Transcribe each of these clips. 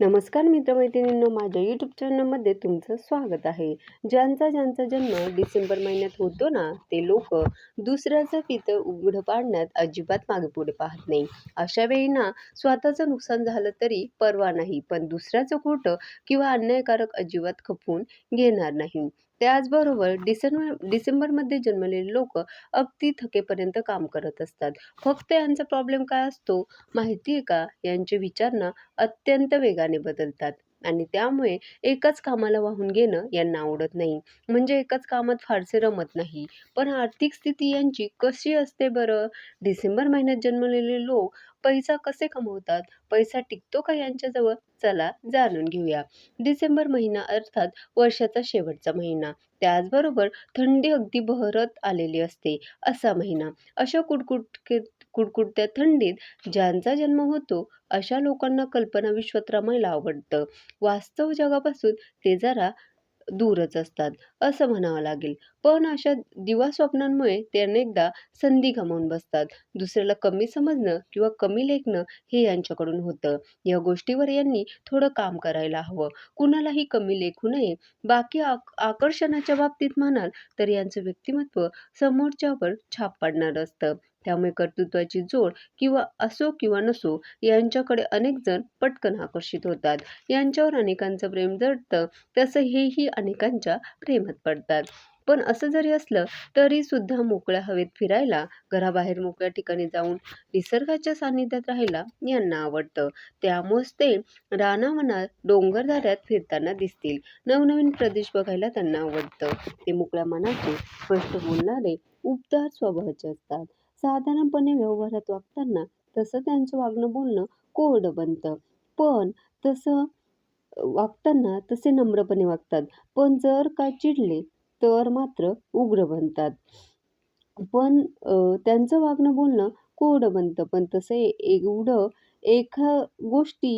नमस्कार मित्रमैत्रिणींनो माझ्या यूट्यूब चॅनलमध्ये तुमचं स्वागत आहे. ज्यांचा ज्यांचा जन्म डिसेंबर महिन्यात होतो ना ते लोक दुसऱ्याचं पितं उघडं पाडण्यात अजिबात मागे पुढे पाहत नाही. अशा वेळी ना स्वतःचं नुकसान झालं तरी परवा नाही पण दुसऱ्याचं खोटं किंवा अन्यायकारक अजिबात खपवून घेणार नाही. त्याचबरोबर डिसेंबर डिसेंबरमध्ये जन्मलेले लोक अगदी थकेपर्यंत काम करत असतात. फक्त यांचा प्रॉब्लेम काय असतो? माहिती आहे का? यांचे विचारणा अत्यंत वेगाने बदलतात. आणि त्यामुळे एकाच कामाला वाहून घेणं यांना आवडत नाही. म्हणजे एकाच कामात फारसे रमत नाही. पण आर्थिक स्थिती यांची कशी असते बरं? डिसेंबर महिन्यात जन्मलेले लोक पैसा कसे कमवतात? पैसा टिकतो का यांच्याजवळ? चला जाणून घेऊया. डिसेंबर महिना अर्थात वर्षाचा शेवटचा महिना. त्याचबरोबर थंडी अगदी बहरत आलेली असते असा महिना. अशा कुटकुटके कुडकुडत्या थंडीत ज्यांचा जन्म होतो अशा लोकांना कल्पना विश्वात रमायला आवडतं. वास्तव जगापासून ते जरा दूरच असतात असं म्हणावं लागेल. पण अशा दिवा स्वप्नांमुळे ते अनेकदा संधी गमावून बसतात. दुसऱ्याला कमी समजणं किंवा कमी लेखणं हे यांच्याकडून होतं. या गोष्टीवर यांनी थोडं काम करायला हवं. कुणालाही कमी लेखू नये. बाकी आक आकर्षणाच्या बाबतीत म्हणाल तर यांचं व्यक्तिमत्व समोरच्यावर छाप पाडणारं असतं. त्यामुळे कर्तृत्वाची जोड किंवा असो किंवा नसो यांच्याकडे अनेक जण पटकन आकर्षित होतात. यांच्यावर अनेकांचं प्रेम जडतं तसं हेही अनेकांच्या प्रेमात पडतात. पण असं जरी असलं तरी सुद्धा मोकळ्या हवेत फिरायला घराबाहेर मोकळ्या ठिकाणी जाऊन निसर्गाच्या सान्निध्यात राहायला यांना आवडतं. त्यामुळेच ते रानावनात डोंगरदऱ्यात फिरताना दिसतील. नवनवीन प्रदेश बघायला त्यांना आवडतं. ते मोकळ्या मनाचे स्पष्ट बोलणारे उबदार स्वभावाचे असतात. साधारणपणे व्यवहारात वागताना तसं त्यांचं वागणं बोलणं कोरडं बनतं. पण तसं वागताना तसे नम्रपणे वागतात. पण जर का चिडले तर मात्र उग्र बनतात. पण त्यांचं वागणं बोलणं कोरडं बनतं. पण तसं एवढं एका गोष्टी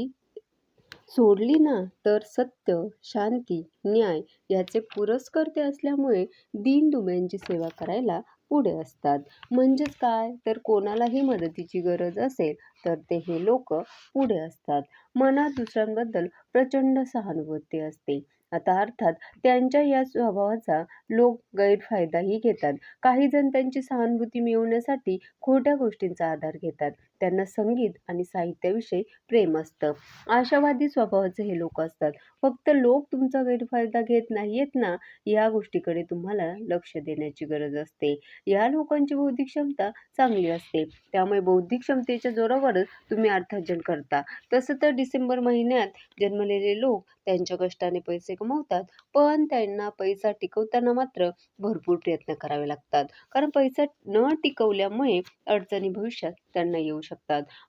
सोडली ना तर सत्य शांती न्याय याचे पुरस्कर्ते असल्यामुळे दीनदुबळ्यांची सेवा करायला पुढे असतात. म्हणजेच काय? तर कोणालाही मदतीची गरज असेल तर ते हे लोक पुढे असतात. मनात दुसऱ्यांबद्दल प्रचंड सहानुभूती असते. आता अर्थात त्यांच्या या स्वभावाचा लोक गैरफायदाही घेतात. काही जण त्यांची सहानुभूती मिळवण्यासाठी खोट्या गोष्टींचा आधार घेतात. त्यांना संगीत आणि साहित्याविषयी प्रेम असतं. आशावादी स्वभावाचे हे लोक असतात. फक्त लोक तुमचा गैरफायदा घेत नाहीयेत ना या गोष्टीकडे तुम्हाला लक्ष देण्याची गरज असते. या लोकांची बौद्धिक क्षमता चांगली असते. त्यामुळे बौद्धिक क्षमतेच्या जोरावरच तुम्ही अर्थार्जन करता. तसं तर डिसेंबर महिन्यात जन्मलेले लोक त्यांच्या कष्टाने पैसे कमवतात पण त्यांना पैसा टिकवताना मात्र भरपूर प्रयत्न करावे लागतात. कारण पैसा न टिकवल्यामुळे अडचणी भविष्यात त्यांना येऊ शकतात.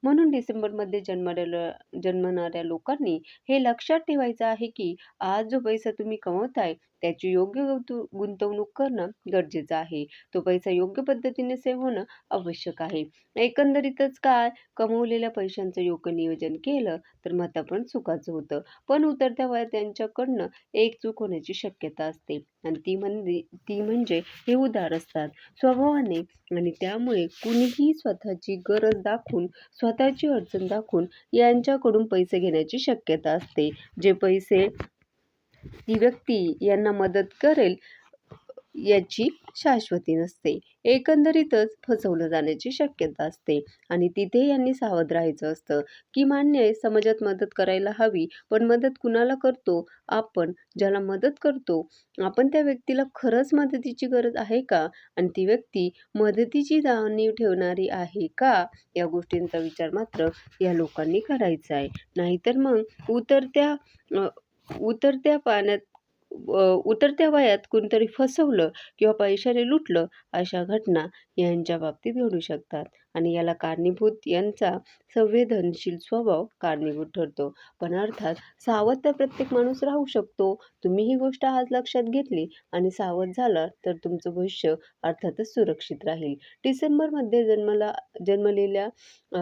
म्हणून डिसेंबरमध्ये जन्मलेल्या जन्मणाऱ्या लोकांनी हे लक्षात ठेवायचं आहे की आज जो पैसा तुम्ही कमवताय त्याची योग्य गुंतवणूक करणं गरजेचं आहे. तो पैसा योग्य पद्धतीने सेव्ह होणं आवश्यक आहे. एकंदरीतच काय कमवलेल्या पैशांचं योग्य नियोजन केलं तर मत पण सुखाचं होतं. पण उतरत्या वयात त्यांच्याकडनं एक चूक होण्याची शक्यता असते. आणि ती म्हणजे ती म्हणजे हे उदार असतात. स्वभावाने आणि त्यामुळे कुणीही स्वतःची गरज दाखवून स्वतःची अडचण दाखवून यांच्याकडून पैसे घेण्याची शक्यता असते. जे पैसे ती व्यक्ती यांना मदत करेल याची शाश्वती नसते. एकंदरीतच फसवलं जाण्याची शक्यता असते आणि तिथे यांनी सावध राहायचं असतं. की मान्य आहे समाजात मदत करायला हवी पण मदत कुणाला करतो? आपण ज्याला मदत करतो. आपण त्या व्यक्तीला खरंच मदतीची गरज आहे का? आणि ती व्यक्ती मदतीची जाणीव ठेवणारी आहे का? या गोष्टींचा विचार मात्र या लोकांनी करायचा आहे. नाहीतर मग उतरत्या उतरत्या पाण्यात उतरत्या वयात कोणतरी फसवलं किंवा पैशाने लुटलं अशा घटना यांच्या बाबतीत घडू शकतात आणि याला कारणीभूत यांचा संवेदनशील स्वभाव कारणीभूत ठरतो. पण अर्थात सावध तर प्रत्येक माणूस राहू शकतो. तुम्ही ही गोष्ट आज लक्षात घेतली आणि सावध झाला तर तुमचं भविष्य अर्थातच सुरक्षित राहील. डिसेंबरमध्ये जन्मला जन्मलेल्या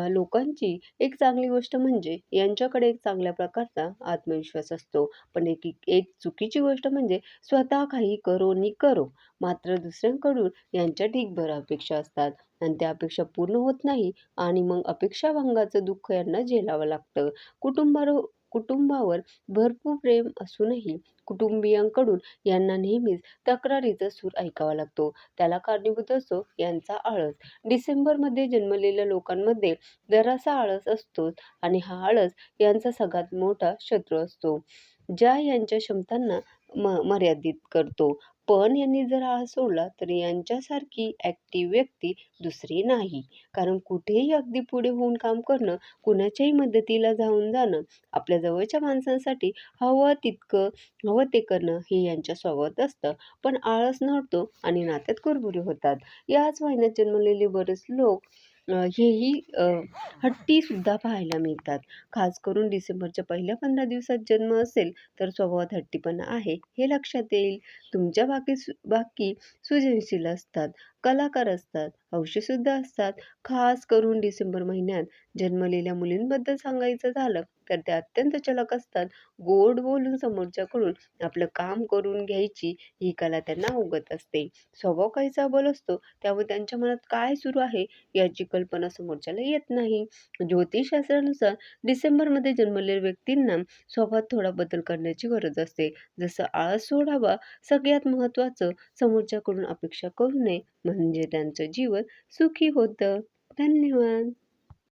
लोकांची एक चांगली गोष्ट म्हणजे यांच्याकडे एक चांगल्या प्रकारचा आत्मविश्वास असतो. पण एक एक चुकीची गोष्ट म्हणजे स्वतः काही करो नि करो. मात्र दुसऱ्यांकडून यांच्या ढीगभर अपेक्षा असतात. आणि त्या अपेक्षा पूर्ण होत नाही आणि मग अपेक्षाभंगाचं दुःख यांना झेलावं लागतं. कुटुंबावर कुटुंबावर भरपूर प्रेम असूनही कुटुंबीयांकडून यांना नेहमीच तक्रारीचा सूर ऐकावा लागतो. त्याला कारणीभूत असतो यांचा आळस. डिसेंबरमध्ये जन्मलेल्या लोकांमध्ये जरासा आळस असतोच आणि हा आळस यांचा सगळ्यात मोठा शत्रू असतो ज्या यांच्या क्षमतांना म मर्यादित करतो. पण यांनी जर हा सोडला तर यांच्यासारखी ॲक्टिव्ह व्यक्ती दुसरी नाही. कारण कुठेही अगदी पुढे होऊन काम करणं कुणाच्याही मदतीला धावून जाणं आपल्या जवळच्या माणसांसाठी हवं तितकं हवं ते करणं हे यांच्या स्वभावात असतं. पण आळस नडतो आणि नात्यात कुरबुरी होतात. याच महिन्यात जन्मलेले बरेच लोक हेही हट्टीसुद्धा पाहायला मिळतात. खास करून डिसेंबरच्या पहिल्या पंधरा दिवसात जन्म असेल तर स्वभावात हट्टीपणा आहे हे लक्षात येईल. तुमच्या बाकी सु बाकी सृजनशील असतात. कलाकार असतात हौशीसुद्धा असतात. खास करून डिसेंबर महिन्यात जन्मलेल्या मुलींबद्दल सांगायचं झालं तर त्या अत्यंत चलक असतात. गोड बोलून समोरच्याकडून आपलं काम करून घ्यायची ही कला त्यांना अवगत असते. स्वभाव काही चाबल असतो त्यामुळे त्यांच्या मनात काय सुरू आहे याची कल्पना समोरच्याला येत नाही. ज्योतिषशास्त्रानुसार डिसेंबरमध्ये जन्मलेल्या व्यक्तींना स्वभावात थोडा बदल करण्याची गरज असते. जसं आळस सोडावा सगळ्यात महत्त्वाचं समोरच्याकडून अपेक्षा करू नये. म्हणजे त्यांचं जीवन सुखी होतं. धन्यवाद.